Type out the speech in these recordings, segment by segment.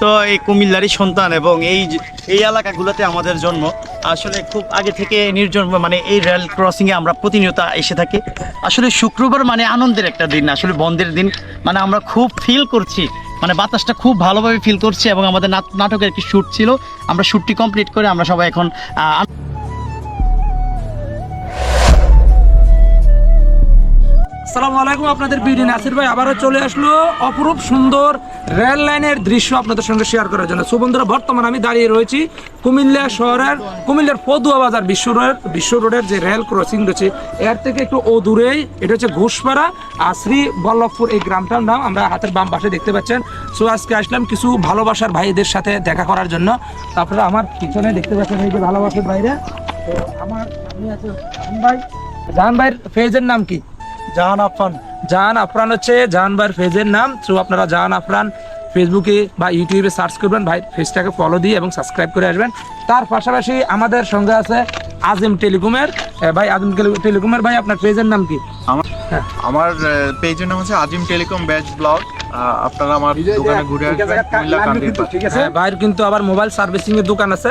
তো এই কুমিল্লারই সন্তান এবং এই এই এলাকাগুলোতে আমাদের জন্ম। আসলে খুব আগে থেকে নির্জন মানে এই রেল ক্রসিংয়ে আমরা প্রতিনিয়ত এসে থাকি। আসলে শুক্রবার মানে আনন্দের একটা দিন, আসলে বন্ধের দিন। মানে আমরা খুব ফিল করছি মানে বাতাসটা খুব ভালোভাবে ফিল করছি এবং আমাদের নাট- নাটকের একটি শ্যুট ছিল। আমরা শ্যুটটি কমপ্লিট করে আমরা সবাই এখন আসসালামু আলাইকুম আপনাদের বিডি নাসির ভাই, আবারও চলে আসলো অপরূপ সুন্দর রেল লাইনের দৃশ্য আপনাদের সঙ্গে শেয়ার করার জন্য। সো বন্ধুরা, বর্তমানে আমি দাঁড়িয়ে রয়েছি কুমিল্লা শহরের, কুমিল্লার পদুয়া বাজার বিশ্ব রোডের বিশ্ব রোডের যে রেল ক্রসিং রয়েছে, এর থেকে একটু ও দূরেই, এটা হচ্ছে ঘোষপাড়া শ্রী বল্লভপুর এই গ্রামটার নাম আমরা হাতের বাম পাশে দেখতে পাচ্ছেন। সো আজকে আসলাম কিছু ভালোবাসার ভাইদের সাথে দেখা করার জন্য। তারপরে আমার পিছনে দেখতে পাচ্ছেন এই যে ভালোবাসার বাইরে তো আমার সামনে আছে ভাই। জাহান ভাইয়ের ফেজের নাম কি? জাহান আফান জাহান আফরান হচ্ছে জাহান ভাইয়ের পেজের নাম। তো আপনারা জাহান আফরান ফেসবুকে বা ইউটিউবে সার্চ করবেন। ভাই পেজটাকে ফলো দিয়ে এবং সাবস্ক্রাইব করে আসবেন। তার পাশাপাশি আমাদের সঙ্গে আছে আজিম টেলিকমের। ভাই আজিম টেলি- টেলিকমের ভাই আপনার পেজের নাম কি? আমার আমার পেজের নাম হচ্ছে আজিম টেলিকম ব্যাচ ব্লগ। আপনারা আমার দোকানে ঘুরে আসবেন। হ্যাঁ, ভাইয়ের কিন্তু আবার মোবাইল সার্ভিসিং এর দোকান আছে।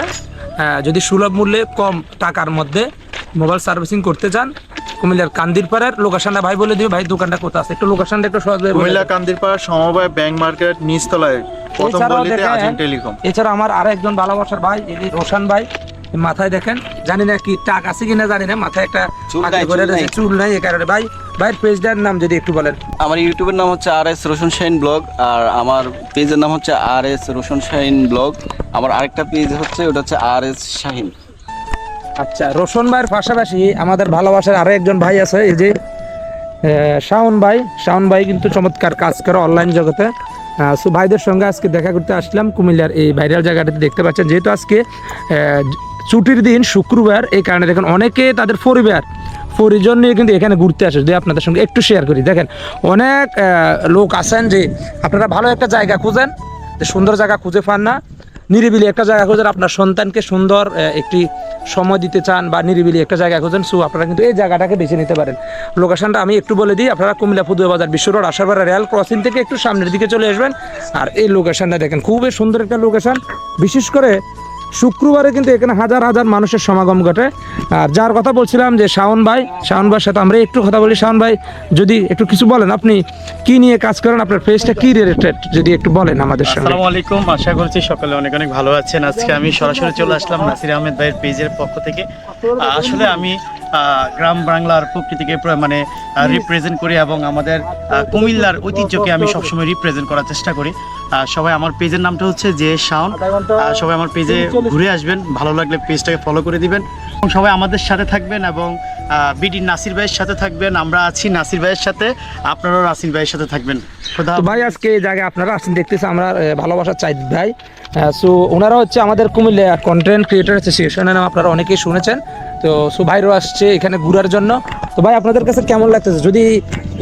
হ্যাঁ, যদি সুলভ মূল্যে কম টাকার মধ্যে মোবাইল সার্ভিসিং করতে চান কুমিল্লার কান্দিরপাড়ার লোকেশনটা ভাই বলে দিবে ভাই দোকানটা কোথায় আছে? একটু লোকেশনটা একটু সহজ কুমিল্লা কান্দিরপাড় সমবায় ব্যাংক মার্কেট নিচতলায় প্রথম গলিতে আজিম টেলিকম এছাড়া আমার আরও একজন ভালোবাসার ভাই এই যে রোশন ভাই মাথায় দেখেন জানি না কি টাক আছে কিনা জানি না মাথায় একটা চুল নাই এই কারণে। ভাই ভাই পেজটার নাম যদি একটু বলেন। আমার ইউটিউবের নাম হচ্ছে R S Roshan Shine blog আর আমার পেজের নাম হচ্ছে R S Roshan Shine blog. আমার আরেকটা পেজ হচ্ছে ওটা হচ্ছে আর এস শাহিন। আচ্ছা রোশন ভাইয়ের পাশাপাশি আমাদের ভালোবাসার আরও একজন ভাই আছে, এই যে শাওন ভাই। শাওন ভাই কিন্তু চমৎকার কাজ করে অনলাইন জগতে। সো, ভাইদের সঙ্গে আজকে দেখা করতে আসলাম কুমিল্লার এই ভাইরাল জায়গাটাতে দেখতে পাচ্ছেন। যেহেতু আজকে ছুটির দিন শুক্রবার, এই কারণে দেখেন অনেকে তাদের পরিবার, পরিজন নিয়ে কিন্তু এখানে ঘুরতে আসে। যদি আপনাদের সঙ্গে একটু শেয়ার করি, দেখেন, অনেক লোক আছেন যে, আপনারা ভালো একটা জায়গা খুঁজেন, সুন্দর জায়গা খুঁজে পান না। নিরিবিলি একটা জায়গা খুঁজেন, আপনার সন্তানকে সুন্দর একটি সময় দিতে চান বা নিরিবিলি একটা জায়গা খুঁজেন, সো আপনারা কিন্তু এই জায়গাটাকে বেছে নিতে পারেন। লোকেশনটা আমি একটু বলে দিই, আপনারা কুমিল্লা ফুদুয়া বাজার, বিশ্ব রোড রেল ক্রসিং থেকে একটু সামনের দিকে চলে আসবেন। আর এই লোকেশনটা দেখেন, খুবই সুন্দর একটা লোকেশন। বিশেষ করে শুক্রবারে কিন্তু এখানে হাজার হাজার মানুষের সমাগম ঘটে। আর যার কথা বলছিলাম যে শাওন ভাই, শাওন ভাইয়ের সাথে আমরা একটু কথা বলি। শাওন ভাই, যদি একটু কিছু বলেন, আপনি কি নিয়ে কাজ করেন? আপনার ফেসটা কি রিলেটেড যদি একটু বলেন আমাদের সঙ্গে। আসসালামু আলাইকুম। আশা করছি সকালে অনেক অনেক ভালো আছেন। আজকে আমি সরাসরি চলে আসলাম নাসির আহমেদ ভাইয়ের পেজের পক্ষ থেকে। আসলে আমি গ্রাম বাংলার প্রকৃতিকে মানে রিপ্রেজেন্ট করি এবং আমাদের কুমিল্লার ঐতিহ্যকে আমি সবসময় রিপ্রেজেন্ট করার চেষ্টা করি। সবাই আমার পেজের নামটা হচ্ছে যে শাওন। সবাই আমার পেজে ঘুরে আসবেন ভালো লাগলে পেজটাকে ফলো করে দিবেন। এবং সবাই আমাদের সাথে থাকবেন এবং বিডি নাসির ভাইয়ের সাথে থাকবেন আমরা আছি নাসির ভাইয়ের সাথে আপনারাও নাসির ভাইয়ের সাথে থাকবেন। ভাই আজকে এই জায়গায় আপনারা আসছেন দেখতেছি আমরা আহ, ভালোবাসার চাই ভাই। সো ওনারা হচ্ছে আমাদের কুমিল্লা কন্টেন্ট ক্রিয়েটার অ্যাসোসিয়েশনের নাম আপনারা অনেকেই শুনেছেন। তো সো ভাইরও আসছে এখানে ঘোরার জন্য। তো ভাই আপনাদের কাছে কেমন লাগতেছে? যদি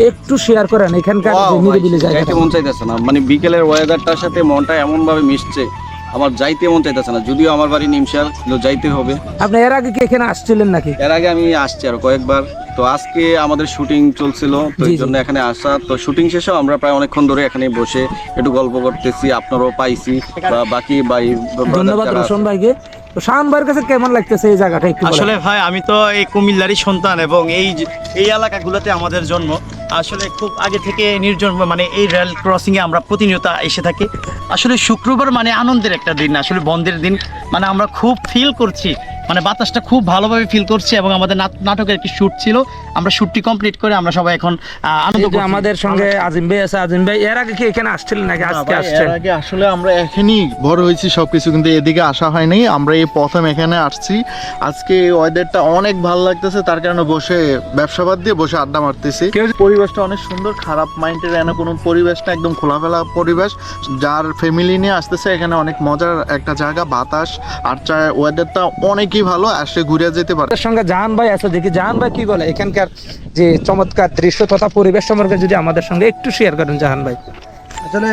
একটু শেয়ার করেন এখানকার যে নিরিবিলি জায়গাটা। যাইতে মন চাইতেছে না। মানে বিকেলের ওয়েদারটার সাথে মনটা এমনভাবে মিশছে আমার যাইতে মন চাইতেছে না। যদিও আমার বাড়ি নিমশাল কিন্তু যাইতে হবে। আপনি এর আগে কি এখানে আসছিলেন নাকি? এর আগে আমি আসছি আর কয়েকবার। তো আজকে আমাদের শুটিং চলছিল তো জি, এই জি। জন্য এখানে আসা। তো শুটিং শেষেও আমরা প্রায় অনেকক্ষণ ধরে এখানে বসে একটু গল্প করতেছি। আপনারাও পাইছি বা বাকি ভাই ধন্যবাদ রোশন ভাইকে। তো শাহান কাছে কেমন লাগতেছে এই জায়গাটা একটু আসলে ভাই, আমি তো এই কুমিল্লারই সন্তান এবং এই এই এলাকাগুলোতে আমাদের জন্ম। আসলে খুব আগে থেকে নির্জন মানে এই রেল ক্রসিংয়ে আমরা প্রতিনিয়ত এসে থাকি। আসলে শুক্রবার মানে আনন্দের একটা দিন, আসলে বন্ধের দিন। মানে আমরা খুব ফিল করছি মানে বাতাসটা খুব ভালোভাবে ফিল করছি এবং আমাদের নাট- নাটকের একটি শ্যুট ছিল। আমরা শ্যুটটি কমপ্লিট করে আমরা সবাই এখন আনন্দ। আমাদের সঙ্গে আজিম ভাই আছে আজিম ভাই এর আগে কি এখানে আসছিলেন নাকি? আজকে আসছেন? আগে আসলে আমরা এখানেই বড় হয়েছি সবকিছু কিন্তু এদিকে আসা হয়নি। আমরা এই প্রথম এখানে আসছি। আজকে ওয়েদারটা অনেক ভালো লাগতেছে তার কারণে বসে ব্যবসা বাদ দিয়ে বসে আড্ডা মারতেছি। পরিবেশটা অনেক সুন্দর খারাপ মাইন্ডের এনে কোনো পরিবেশ না একদম খোলাফেলা পরিবেশ। যার ফ্যামিলি নিয়ে আসতেছে এখানে অনেক মজার একটা জায়গা বাতাস আর ওয়েদারটা অনেকই ভালো আসলে ঘুরে যেতে পারে। সঙ্গে জাহান ভাই আছে দেখি। জাহান ভাই কি বলে? এখানকার যে চমৎকার দৃশ্য তথা পরিবেশ সম্পর্কে যদি আমাদের সঙ্গে একটু শেয়ার করেন জাহান ভাই। আসলে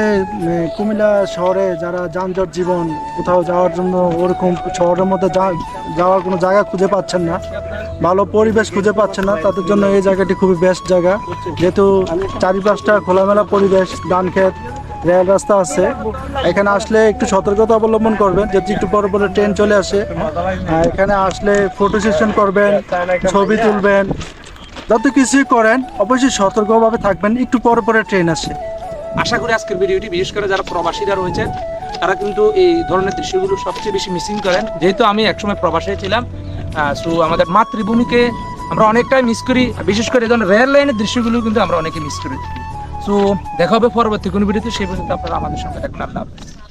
কুমিল্লা শহরে যারা যানজট জীবন কোথাও যাওয়ার জন্য ওরকম শহরের মধ্যে যা- যাওয়ার কোনো জায়গা খুঁজে পাচ্ছেন না ভালো পরিবেশ খুঁজে পাচ্ছেন না তাদের জন্য এই জায়গাটি খুবই বেস্ট জায়গা। যেহেতু চারিপাশটা খোলামেলা পরিবেশ ধান ক্ষেত রেল রাস্তা আছে। এখানে আসলে একটু সতর্কতা অবলম্বন করবেন, যদি একটু পরে পরে ট্রেন চলে আসে। এখানে আসলে ফটো সেশন করবেন, ছবি তুলবেন, যত কিছুই করেন, অবশ্যই সতর্কভাবে থাকবেন, একটু পরে পরে ট্রেন আসে। আশা করি আজকের ভিডিওটি, বিশেষ করে যারা প্রবাসীরা রয়েছে তারা কিন্তু এই ধরনের দৃশ্যগুলো সবচেয়ে বেশি মিসিং করেন। যেহেতু আমি একসময় প্রবাসে ছিলাম সো আমাদের মাতৃভূমিকে আমরা অনেকটাই মিস করি বিশেষ করে এই ধরনের রেল লাইনের দৃশ্যগুলো কিন্তু আমরা অনেকে মিস করি সো দেখা হবে পরবর্তী কোনো ভিডিওতে সেই পর্যন্ত আপনারা আমাদের সঙ্গে থাকবেন আল্লাহ হাফেজ।